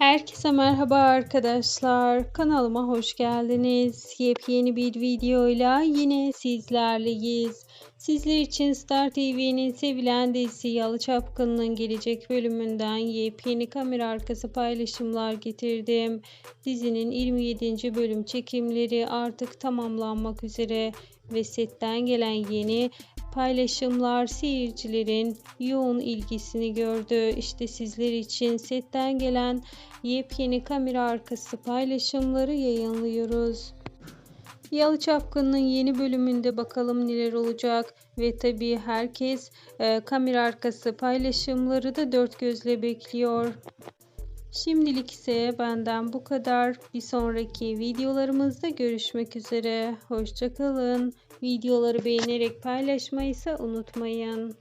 Herkese merhaba arkadaşlar. Kanalıma hoş geldiniz. Yepyeni bir videoyla yine sizlerleyiz. Sizler için Star TV'nin sevilen dizisi Yalı Çapkın'ın gelecek bölümünden yepyeni kamera arkası paylaşımlar getirdim. Dizinin 27. bölüm çekimleri artık tamamlanmak üzere ve setten gelen yeni paylaşımlar seyircilerin yoğun ilgisini gördü. İşte sizler için setten gelen yepyeni kamera arkası paylaşımları yayınlıyoruz. Yalı Çapkın'ın yeni bölümünde bakalım neler olacak ve tabii herkes e, kamera arkası paylaşımları da dört gözle bekliyor. Şimdilik ise benden bu kadar. Bir sonraki videolarımızda görüşmek üzere. Hoşçakalın. Videoları beğenerek paylaşmayı ise unutmayın.